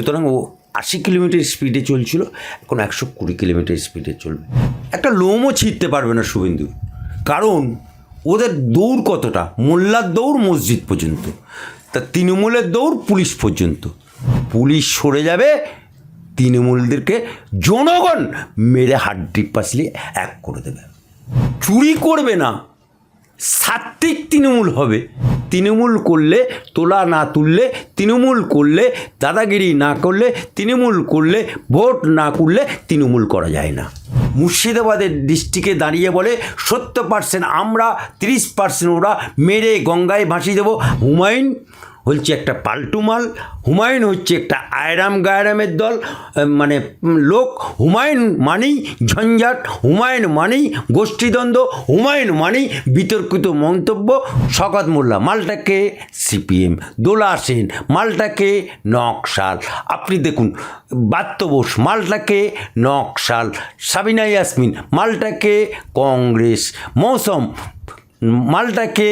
সুতরাং ও আশি কিলোমিটার স্পিডে চলছিল, এখন একশো কুড়ি কিলোমিটার স্পিডে চলবে। একটা লোমও ছিঁড়তে পারবে না শুভেন্দু, কারণ ওদের দৌড় কতটা? মোল্লার দৌড় মসজিদ পর্যন্ত, তা তৃণমূলের দৌড় পুলিশ পর্যন্ত। পুলিশ সরে যাবে, তৃণমূলদেরকে জনগণ মেরে হাড্ডি পাসলি এক করে দেবে। চুরি করবে না সাত্বিক তৃণমূল হবে। তৃণমূল করলে তোলা না তুললে, তৃণমূল করলে দাদাগিরি না করলে, তৃণমূল করলে ভোট না করলে তৃণমূল করা যায় না। মুর্শিদাবাদের ডিস্ট্রিক্টে দাঁড়িয়ে বলে, সত্তর পার্সেন্ট আমরা, তিরিশ পার্সেন্ট ওরা মেরে গঙ্গায় ভাসিয়ে দেবো। হুমায়ুন হচ্ছে একটা পাল্টু মাল, হুমায়ুন হচ্ছে একটা আয়রাম গায়রামের দল মানে লোক, হুমায়ুন মানেই ঝঞ্ঝাট, হুমায়ুন মানেই গোষ্ঠীদ্বন্দ্ব, হুমায়ুন মানেই বিতর্কিত মন্তব্য, শকত মোল্লা, মালটাকে সিপিএম দোলা সেন, মালটাকে নকশাল। আপনি দেখুন, বাত্য বোস, মালটাকে নকশাল। সাবিনা ইয়াসমিন, মালটাকে কংগ্রেস। মৌসম, মালটাকে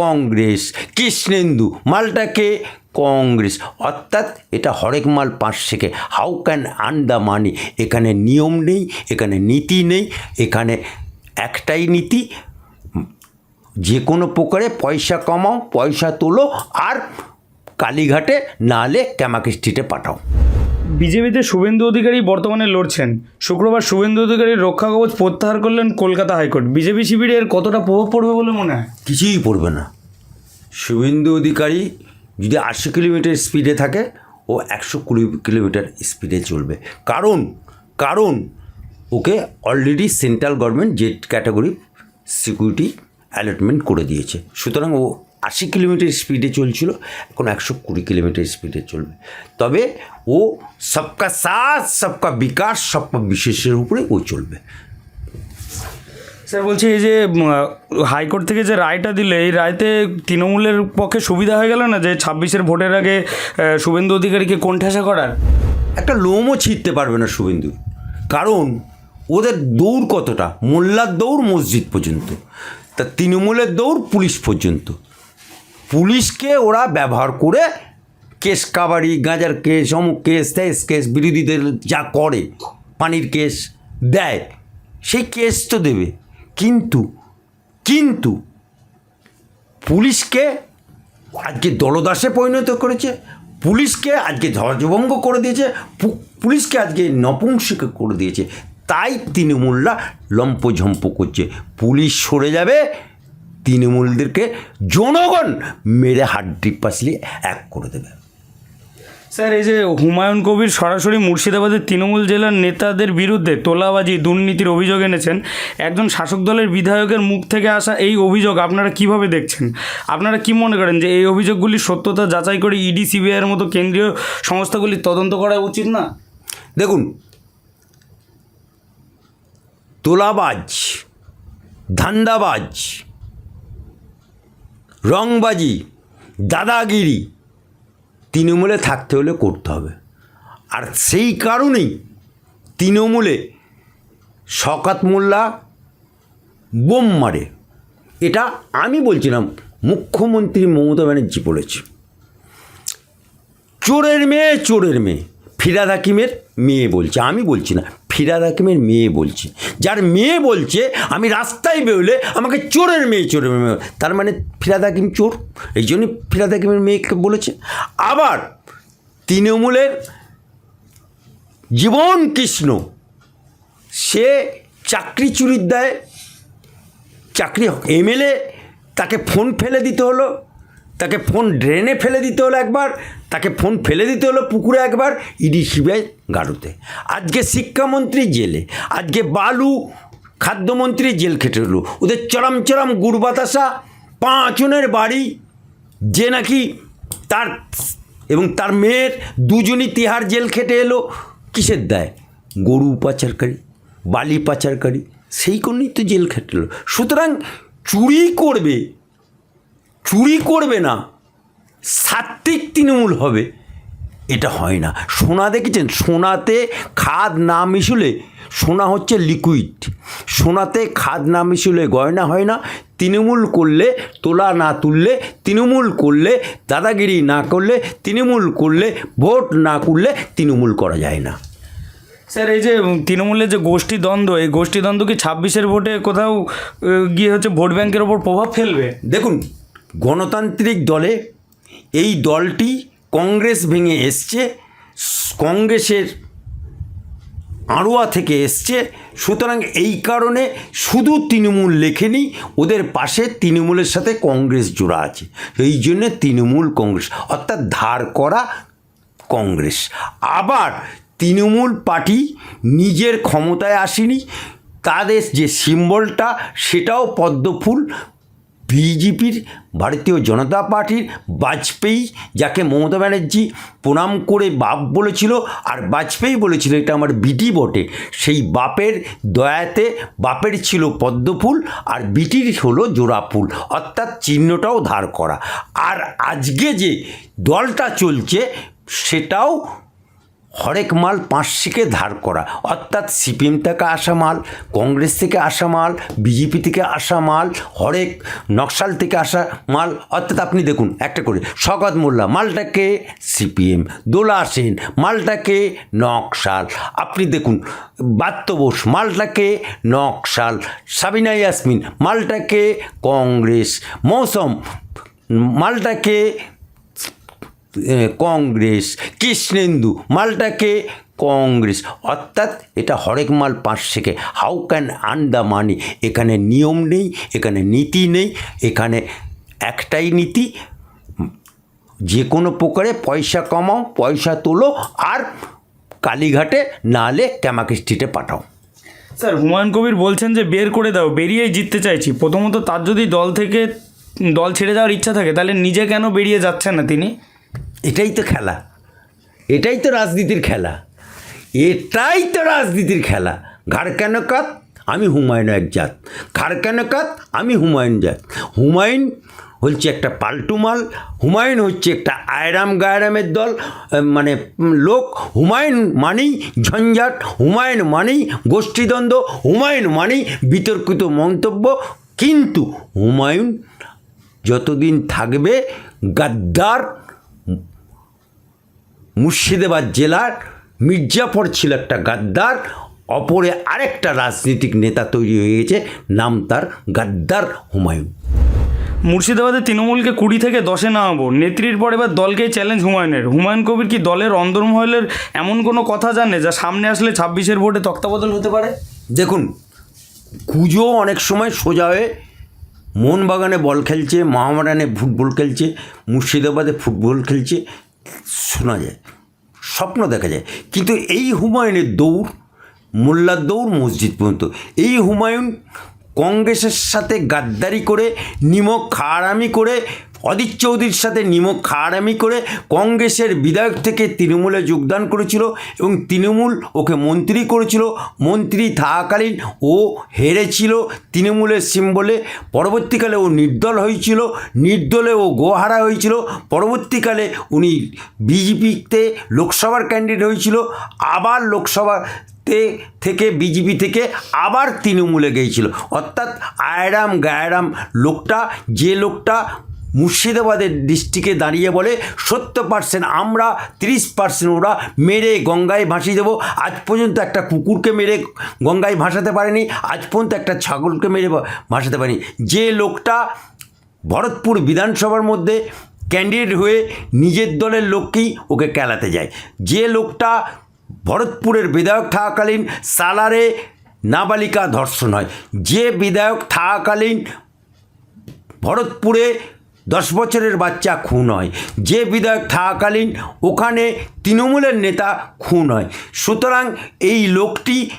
কংগ্রেস, কৃষ্ণেন্দু মালটাকে কংগ্রেস। অর্থাৎ এটা হরেক মাল পাঁচ থেকে how can earn the money এখানে নিয়ম নেই, এখানে নীতি নেই, এখানে একটাই নীতি, যে কোনো প্রকারে পয়সা কমাও, পয়সা তোলো, আর কালীঘাটে নালে ক্যামাকি স্ট্রিটে পাঠাও। বিজেপিতে শুভেন্দু অধিকারী বর্তমানে লড়ছেন। শুক্রবার শুভেন্দু অধিকারীর রক্ষা কবচ প্রত্যাহার করলেন কলকাতা হাইকোর্ট। বিজেপি শিবিরে এর কতটা প্রভাব পড়বে বলে মনে হয়? কিছুই পড়বে না। শুভেন্দু অধিকারী যদি আশি কিলোমিটার স্পিডে থাকে, ও একশো কুড়ি কিলোমিটার স্পিডে চলবে। কারণ কারণ, okay already central government Z category security allotment করে দিয়েছে। সুতরাং ও আশি কিলোমিটার স্পিডে চলছিল এখন একশো কুড়ি কিলোমিটার স্পিডে চলবে। তবে ও সবকা সাথ সবকা বিকাশ সবকা বিশেষের উপরে ও চলবে। স্যার বলছি এই যে হাইকোর্ট থেকে যে রায়টা দিলে এই রায়তে তৃণমূলের পক্ষে সুবিধা হয়ে গেল না যে ছাব্বিশের ভোটের আগে শুভেন্দু অধিকারীকে কোণঠাসা করার? একটা লোমও ছিঁড়তে পারবে না শুভেন্দু। কারণ ওদের দৌড় কতটা? মোল্লার দৌড় মসজিদ পর্যন্ত। তা তৃণমূলের দৌড় পুলিশ পর্যন্ত। পুলিশকে ওরা ব্যবহার করে কেস কাবাডি, গাঁজার কেস, অমুক কেস তেস কেস, বিরোধীদের যা করে, পানির কেস দেয়, সেই কেস তো দেবে। কিন্তু কিন্তু পুলিশকে আজকে দলদাসে পরিণত করেছে, পুলিশকে আজকে ধ্বজভঙ্গ করে দিয়েছে পুলিশকে আজকে নপুংসক করে দিয়েছে। তাই তৃণমূলরা লম্পঝম্প করছে। পুলিশ সরে যাবে তৃণমূলদেরকে জনগণ মেরে হাড্ডি পাসলি এক করে দেবে। স্যার এই যে হুমায়ুন কবির সরাসরি মুর্শিদাবাদের তৃণমূল জেলার নেতাদের বিরুদ্ধে তোলাবাজি দুর্নীতির অভিযোগ এনেছেন একজন শাসক দলের বিধায়কের মুখ থেকে আসা এই অভিযোগ আপনারা কীভাবে দেখছেন? আপনারা কি মনে করেন যে এই অভিযোগগুলির সত্যতা যাচাই করে ইডি সিবিআইয়ের মতো কেন্দ্রীয় সংস্থাগুলির তদন্ত করা উচিত না? দেখুন তোলাবাজ ধান্দাবাজ রংবাজি, দাদাগিরি তৃণমূলে থাকতে হলে করতে হবে। আর সেই কারণেই তৃণমূলে শকাত মোল্লা বোম মারে। এটা আমি বলছিলাম, মুখ্যমন্ত্রী মমতা ব্যানার্জি বলেছে। চোরের মেয়ে চোরের মেয়ে। ফিরাদ হাকিমের মেয়ে বলছে, আমি বলছি না। ফিরাদ হাকিমের মেয়ে বলছে। যার মেয়ে বলছে, আমি রাস্তায় বেরোলে আমাকে চোরের মেয়ে চোরের মেয়ে তার মানে ফিরাদ হাকিম চোর, এই জন্যই ফিরাদ হাকিমের মেয়েকে বলেছে। আবার তৃণমূলের জীবন কৃষ্ণ, সে চাকরি চুরির দেয়, চাকরি এমএলএ তাকে ফোন ফেলে দিতে হলো। তাকে ফোন ড্রেনে ফেলে দিতে হলো একবার, তাকে ফোন ফেলে দিতে হলো পুকুরে একবার, ইডি সিবিআই গাড়ুতে। আজকে শিক্ষামন্ত্রী জেলে, আজকে বালু খাদ্যমন্ত্রী জেল খেটে হলো ওদের চরম চরম গুড় বাতাসা পাঁচজনের বাড়ি, যে নাকি তার এবং তার মেয়ের দুজনই তিহার জেল খেটে এলো, কিসের দায়? গরু পাচারকারী, বালি পাচারকারী, সেই কারণেই তো জেল খেটে এলো। সুতরাং চুরি করবে চুরি করবে না সাত্বিক তৃণমূল হবে এটা হয় না। সোনা দেখেছেন? সোনাতে খাদ না মিশলে সোনা হচ্ছে লিকুইড সোনাতে খাদ না মিশলে গয়না হয় না। তৃণমূল করলে তোলা না তুললে তৃণমূল করলে দাদাগিরি না করলে তৃণমূল করলে ভোট না করলে তৃণমূল করা যায় না। স্যার এই যে তৃণমূলের যে গোষ্ঠী দ্বন্দ্ব এই গোষ্ঠী দ্বন্দ্ব কি ছাব্বিশের ভোটে কোথাও গিয়ে হচ্ছে ভোট ব্যাংকের ওপর প্রভাব ফেলবে? দেখুন গণতান্ত্রিক দলে এই দলটি কংগ্রেস ভেঙে এসছে, কংগ্রেসের আড়ুয়া থেকে এসছে। সুতরাং এই কারণে শুধু তৃণমূল লেখেনি, ওদের পাশে তৃণমূলের সাথে কংগ্রেস জোড়া আছে। এই জন্যে তৃণমূল কংগ্রেস, অর্থাৎ ধার করা কংগ্রেস। আবার তৃণমূল পার্টি নিজের ক্ষমতায় আসেনি, তাদের যে সিম্বলটা, সেটাও পদ্মফুল। বিজেপির ভারতীয় জনতা পার্টির বাজপেয়ী, যাকে মমতা ব্যানার্জি প্রণাম করে বাপ বলেছিল আর বাজপেয়ী বলেছিল, এটা আমার বিটি বটে। সেই বাপের দয়াতে বাপের ছিল পদ্মফুল আর বিটির হলো জোড়া ফুল অর্থাৎ চিহ্নটাও ধার করা। আর আজকে যে দলটা চলছে, সেটাও হরেক মাল পাঁচশিকে ধার করা। অর্থাৎ সিপিএম থেকে আসা মাল, কংগ্রেস থেকে আসা মাল, বিজেপি থেকে আসা মাল, হরেক নকশাল থেকে আসা মাল। অর্থাৎ আপনি দেখুন, একটা করে, শকত মোল্লা, মালটাকে সিপিএম দোলা সেন মালটাকে নকশাল। আপনি দেখুন, বাত্য বোস, মালটাকে নকশাল। সাবিনা ইয়াসমিন, মালটাকে কংগ্রেস। মৌসম, মালটাকে কংগ্রেস, কৃষ্ণেন্দু মালটাকে কংগ্রেস। অর্থাৎ এটা হরেক মাল পাঁচ থেকে। How can earn the money এখানে নিয়ম নেই, এখানে নীতি নেই, এখানে একটাই নীতি, যে কোনো প্রকারে পয়সা কমাও, পয়সা তোলো, আর কালীঘাটে নালে ক্যামাকি স্ট্রিটে পাঠাও। স্যার, হুমায়ুন কবির বলছেন যে বের করে দাও, বেরিয়েই জিততে চাইছি। প্রথমত তার যদি দল থেকে, দল ছেড়ে যাওয়ার ইচ্ছা থাকে, তাহলে নিজে কেন বেরিয়ে যাচ্ছেন না তিনি? এটাই তো খেলা। এটাই তো রাজনীতির খেলা। এটাই তো রাজনীতির খেলা। ঘাড় কেন কাত? আমি হুমায়ুন এক জাত। কেন কাত? আমি হুমায়ুন জাত। হুমায়ুন হচ্ছে একটা পাল্টু মাল। হুমায়ুন হচ্ছে একটা আয়রাম গায়রামের দল। মানে লোক। হুমায়ুন মানেই ঝঞ্ঝাট। হুমায়ুন মানেই গোষ্ঠীদ্বন্দ্ব। হুমায়ুন মানেই বিতর্কিত মন্তব্য। কিন্তু হুমায়ুন যতদিন থাকবে গাদ্দার। মুর্শিদাবাদ জেলার মির্জাফর ছিল একটা গাদ্দার অপরে আরেকটা রাজনৈতিক নেতা তৈরি হয়ে গেছে নাম তার গাদ্দার হুমায়ুন। মুর্শিদাবাদে তৃণমূলকে কুড়ি থেকে দশে নামাবো। নেত্রীর পর এবার দলকেই চ্যালেঞ্জ হুমায়ুনের। হুমায়ুন কবির কি দলের অন্দরমহলের এমন কোনো কথা জানে যা সামনে আসলে ছাব্বিশের ভোটে তক্তাবদল হতে পারে? দেখুন কুজো অনেক সময় সোজা হয়ে মোহনবাগানে বল খেলছে মহামারানে ফুটবল খেলছে মুর্শিদাবাদে ফুটবল খেলছে শোনা যায়, স্বপ্ন দেখা যায়। কিন্তু এই হুমায়ুনের দৌড়, মোল্লার দৌড় মসজিদ পর্যন্ত, এই হুমায়ুন কংগ্রেসের সাথে গাদ্দারি করে, নিমক খাড়ামি করে অদিত চৌধুরীর সাথে নিমক খাড়ামি করে কংগ্রেসের বিধায়ক থেকে তৃণমূলে যোগদান করেছিল এবং তৃণমূল ওকে মন্ত্রী করেছিল। মন্ত্রী থাকাকালীন ও হেরেছিল তৃণমূলের সিম্বলে। পরবর্তীকালে ও নির্দল হয়েছিল, নির্দলে ও গোহারা হয়েছিল। পরবর্তীকালে উনি বিজেপিতে লোকসভার ক্যান্ডিডেট হয়েছিল। আবার লোকসভা তে থেকে, বিজেপি থেকে আবার তৃণমূলে গিয়েছিল। অর্থাৎ আয়রাম গায়রাম লোকটা, যে লোকটা মুর্শিদাবাদের ডিস্ট্রিক্টে দাঁড়িয়ে বলে, সত্তর পার্সেন্ট আমরা, তিরিশ পার্সেন্ট ওরা মেরে গঙ্গায় ভাসিয়ে দেবো। আজ পর্যন্ত একটা কুকুরকে মেরে গঙ্গায় ভাসাতে পারেনি, আজ পর্যন্ত একটা ছাগলকে মেরে ভাসাতে পারেনি। যে লোকটা ভরতপুর বিধানসভার মধ্যে ক্যান্ডিডেট হয়ে নিজের দলের লোককেই ওকে কেলাতে যায়। যে লোকটা ভরতপুরের বিধায়ক থাকাকালীন সালারে নাবালিকা ধর্ষণ হয়। যে বিধায়ক থাকাকালীন ভরতপুরে দশ বছরের বাচ্চা খুন হয়। যে বিধায়ক থাকাকালীন ওখানে তৃণমূলের নেতা খুন হয়। সুতরাং এই লোকটি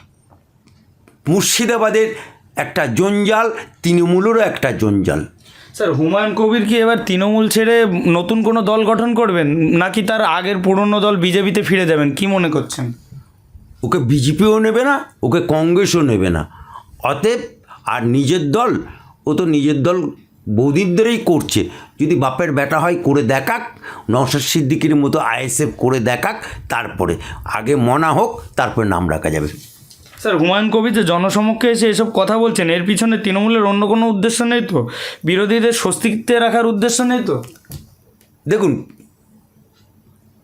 মুর্শিদাবাদের একটা জঞ্জাল তৃণমূলেরও একটা জঞ্জাল। স্যার হুমায়ুন কবির কি এবার তৃণমূল ছেড়ে নতুন কোনো দল গঠন করবেন? নাকি তার আগের পুরনো দল বিজেপিতে ফিরে যাবেন? কি মনে করছেন? ওকে বিজেপিও নেবে না ওকে কংগ্রেসও নেবে না। অতএব আর নিজের দল ও তো নিজের দল বৌদিরদেরই করছে। যদি বাপের বেটা হয় করে দেখাক। নওশাদ সিদ্দিকির মতো আইএসএফ করে দেখাক তারপরে। আগে মনা হোক তারপরে নাম রাখা যাবে। স্যার হুমায়ুন কবির যে জনসমক্ষে এসে এসব কথা বলছেন এর পিছনে তৃণমূলের অন্য কোনো উদ্দেশ্য নেই তো? বিরোধীদের স্বস্তিতে রাখার উদ্দেশ্য নেই তো? দেখুন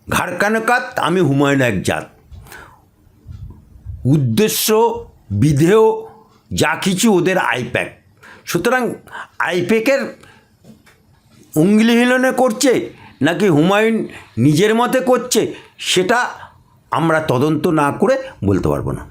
ঘাড়কানকাত আমি হুমায়ুন এক জাত। উদ্দেশ্য বিধেয় যা কিছু ওদের আইপ্যাক সুতরাং আইপেকের অঙ্গিলিহীলনে হিলনে করছে নাকি হুমায়ুন নিজের মতে করছে, সেটা আমরা তদন্ত না করে বলতে পারব না।